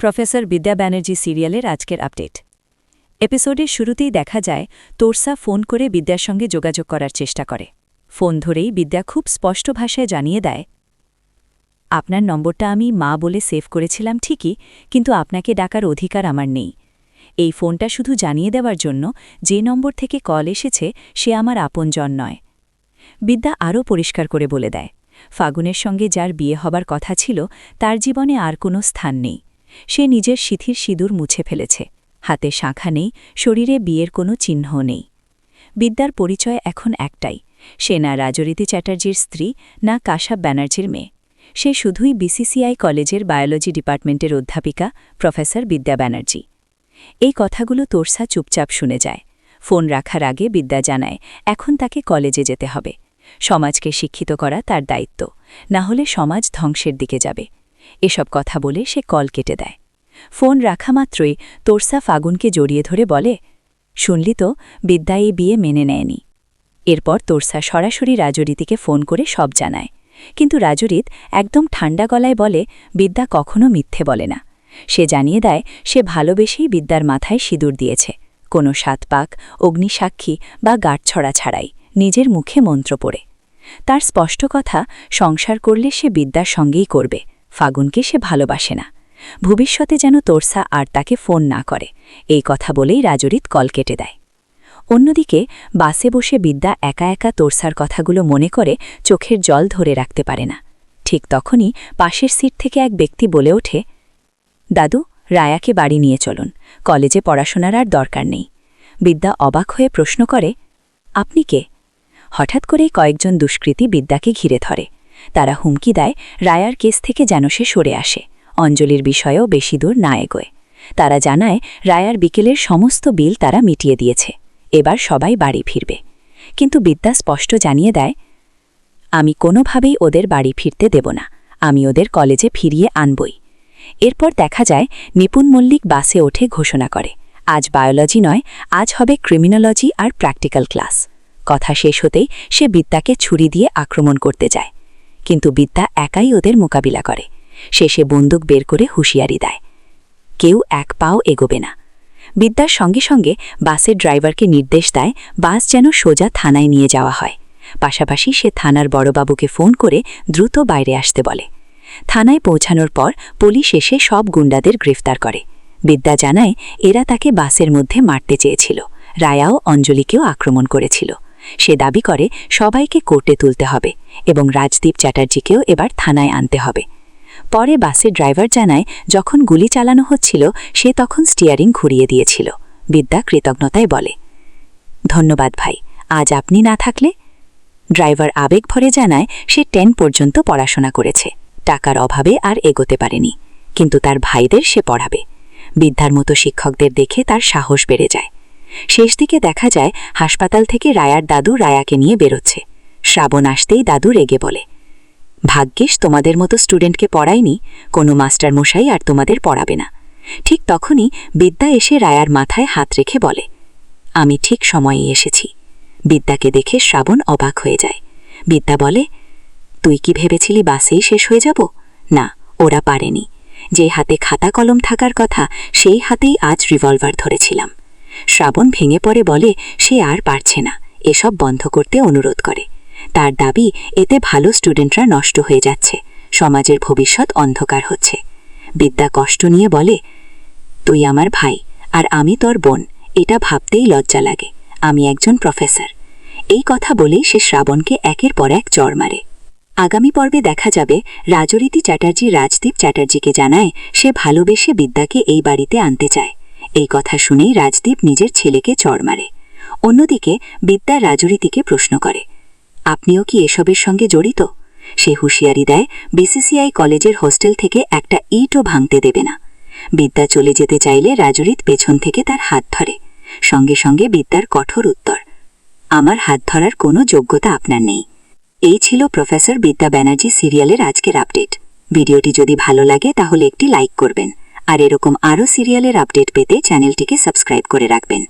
Professor বিদ্যা ব্যানার্জি সিরিয়ালের আজকের আপডেট। এপিসোডের শুরুতেই দেখা যায়, তোরসা ফোন করে বিদ্যার সঙ্গে যোগাযোগ করার চেষ্টা করে। ফোন ধরেই বিদ্যা খুব স্পষ্ট ভাষায় জানিয়ে দেয়, আপনার নম্বরটা আমি মা বলে সেভ করেছিলাম ঠিকই, কিন্তু আপনাকে ডাকার অধিকার আমার নেই। এই ফোনটা শুধু জানিয়ে দেওয়ার জন্য যে নম্বর থেকে কল এসেছে, সে আমার আপনজন নয়। বিদ্যা আরও পরিষ্কার করে বলে দেয়, ফাগুনের সঙ্গে যার বিয়ে হবার কথা ছিল, তার জীবনে আর কোনো স্থান নেই। সে নিজের সিথির সিঁদুর মুছে ফেলেছে। হাতে শাঁখা নেই, শরীরে বিয়ের কোনো চিহ্ন নেই। বিদ্যার পরিচয় এখন একটাই, সে না রাজরীতি চ্যাটার্জির স্ত্রী, না কাশাব ব্যানার্জির মেয়ে। সে শুধুই বিসিসিআই কলেজের বায়োলজি ডিপার্টমেন্টের অধ্যাপিকা, প্রফেসর বিদ্যা ব্যানার্জি। এই কথাগুলো তোরসা চুপচাপ শুনে যায়। ফোন রাখার আগে বিদ্যা জানায়, এখন তাকে কলেজে যেতে হবে। সমাজকে শিক্ষিত করা তার দায়িত্ব। না হলে সমাজ ধ্বংসের দিকে যাবে। এসব কথা বলে সে কল কেটে দেয়। ফোন রাখা মাত্রই তোরসা ফাগুনকে জড়িয়ে ধরে বলে, শুনলি তো বিদ্যা এই বিয়ে মেনে নেয়নি। এরপর তোরসা সরাসরি রাজরীতিকে ফোন করে সব জানায়। কিন্তু রাজরিত একদম ঠান্ডা গলায় বলে, বিদ্যা কখনো মিথ্যে বলে না। সে জানিয়ে দেয়, সে ভালোবেসেই বিদ্যার মাথায় সিঁদুর দিয়েছে। কোনো সাতপাক অগ্নিসাক্ষী বা গাঁটছড়া ছাড়াই নিজের মুখে মন্ত্র পড়ে। তার স্পষ্ট কথা সংসার করলে সে বিদ্যার সঙ্গেই করবে। ফাগুনকে সে ভালোবাসে না। ভবিষ্যতে যেন তোরসা আর তাকে ফোন না করে। এই কথা বলেই রাজরিত কল কেটে দেয়। অন্যদিকে বাসে বসে বিদ্যা একা একা তোরসার কথাগুলো মনে করে চোখের জল ধরে রাখতে পারে না। ঠিক তখনই পাশের সিট থেকে এক ব্যক্তি বলে ওঠে, দাদু, রায়াকে বাড়ি নিয়ে চলুন। কলেজে পড়াশোনার আর দরকার নেই। বিদ্যা অবাক হয়ে প্রশ্ন করে, আপনি কে? হঠাৎ করেই কয়েকজন দুষ্কৃতী বিদ্যাকে ঘিরে ধরে। তারা হুমকি দেয় রায়ার কেস থেকে যেন সে সরে আসে। অঞ্জলির বিষয়েও বেশি দূর না এগোয়। তারা জানায়, রায়ার বিকেলের সমস্ত বিল তারা মিটিয়ে দিয়েছে। এবার সবাই বাড়ি ফিরবে। কিন্তু বিদ্যা স্পষ্ট জানিয়ে দেয়, আমি কোনোভাবেই ওদের বাড়ি ফিরতে দেব না। আমি ওদের কলেজে ফিরিয়ে আনবই। এরপর দেখা যায়, নিপুণ মল্লিক বাসে ওঠে ঘোষণা করে, আজ বায়োলজি নয়, আজ হবে ক্রিমিনোলজি আর প্র্যাকটিক্যাল ক্লাস। কথা শেষ হতেই সে বিদ্যাকে ছুরি দিয়ে আক্রমণ করতে যায়। কিন্তু বিদ্যা একাই ওদের মোকাবিলা করে। শেষে বন্দুক বের করে হুঁশিয়ারি দেয়। কেউ এক পাও এগোবে না। বিদ্যার সঙ্গে সঙ্গে বাসের ড্রাইভারকে নির্দেশ দেয়, বাস যেন সোজা থানায় নিয়ে যাওয়া হয়। পাশাপাশি সে থানার বড়বাবুকে ফোন করে দ্রুত বাইরে আসতে বলে। থানায় পৌঁছানোর পর পুলিশ এসে সব গুন্ডাদের গ্রেফতার করে। বিদ্যা জানায়, এরা তাকে বাসের মধ্যে মারতে চেয়েছিল। রায়াও অঞ্জলিকেও আক্রমণ করেছিল। সে দাবি করে, সবাইকে কোর্টে তুলতে হবে এবং রাজদীপ চ্যাটার্জিকেও এবার থানায় আনতে হবে। পরে বাসের ড্রাইভার জানায়, যখন গুলি চালানো হচ্ছিল, সে তখন স্টিয়ারিং ঘুরিয়ে দিয়েছিল। বিদ্যা কৃতজ্ঞতায় বলে, ধন্যবাদ ভাই, আজ আপনি না থাকলে? ড্রাইভার আবেগ ভরে জানায়, সে টেন পর্যন্ত পড়াশোনা করেছে, টাকার অভাবে আর এগোতে পারেনি, কিন্তু তার ভাইদের সে পড়াবে। বিদ্যার মতো শিক্ষকদের দেখে তার সাহস বেড়ে যায়। শেষ দিকে দেখা যায় হাসপাতাল থেকে রায়ার দাদু রায়াকে নিয়ে বেরোচ্ছে। শ্রাবণ আসতেই দাদু রেগে বলে, ভাগ্যিস তোমাদের মতো স্টুডেন্টকে পড়ায়নি, কোনো মাস্টার মশাই আর তোমাদের পড়াবে না। ঠিক তখনই বিদ্যা এসে রায়ার মাথায় হাত রেখে বলে, আমি ঠিক সময়ে এসেছি। বিদ্যাকে দেখে শ্রাবণ অবাক হয়ে যায়। বিদ্যা বলে, তুই কি ভেবেছিলি বাসেই শেষ হয়ে যাব? না, ওরা পারেনি। যে হাতে খাতা কলম থাকার কথা, সেই হাতেই আজ রিভলভার ধরেছিলাম। শ্রাবণ ভেঙে পড়ে বলে সে আর পারছে না। এসব বন্ধ করতে অনুরোধ করে। তার দাবি, এতে ভালো স্টুডেন্টরা নষ্ট হয়ে যাচ্ছে। সমাজের ভবিষ্যৎ অন্ধকার হচ্ছে। বিদ্যা কষ্ট নিয়ে বলে, তুই আমার ভাই, আর আমি তোর বোন। এটা ভাবতেই লজ্জা লাগে। আমি একজন প্রফেসর। এই কথা বলেই সে শ্রাবণকে একের পর এক চর মারে। আগামী পর্বে দেখা যাবে, রাজরীতি চ্যাটার্জি রাজদীপ চ্যাটার্জিকে জানায় সে ভালোবেসে বিদ্যাকে এই বাড়িতে আনতে চায়। এই কথা শুনেই রাজদীপ নিজের ছেলেকে চড় মারে। অন্যদিকে বিদ্যা রাজরীতিকে প্রশ্ন করে, আপনিও কি এসবের সঙ্গে জড়িত? সে হুঁশিয়ারি দেয়, বিসিসিআই কলেজের হোস্টেল থেকে একটা ইটও ভাঙতে দেবে না। বিদ্যা চলে যেতে চাইলে রাজরিত পেছন থেকে তার হাত ধরে। সঙ্গে সঙ্গে বিদ্যার কঠোর উত্তর, আমার হাত ধরার কোনো যোগ্যতা আপনার নেই। এই ছিল প্রফেসর বিদ্যা ব্যানার্জি সিরিয়ালের আজকের আপডেট। ভিডিওটি যদি ভালো লাগে তাহলে একটি লাইক করবেন। আর এরকম আরও সিরিয়ালের আপডেট পেতে চ্যানেলটিকে সাবস্ক্রাইব করে রাখবেন।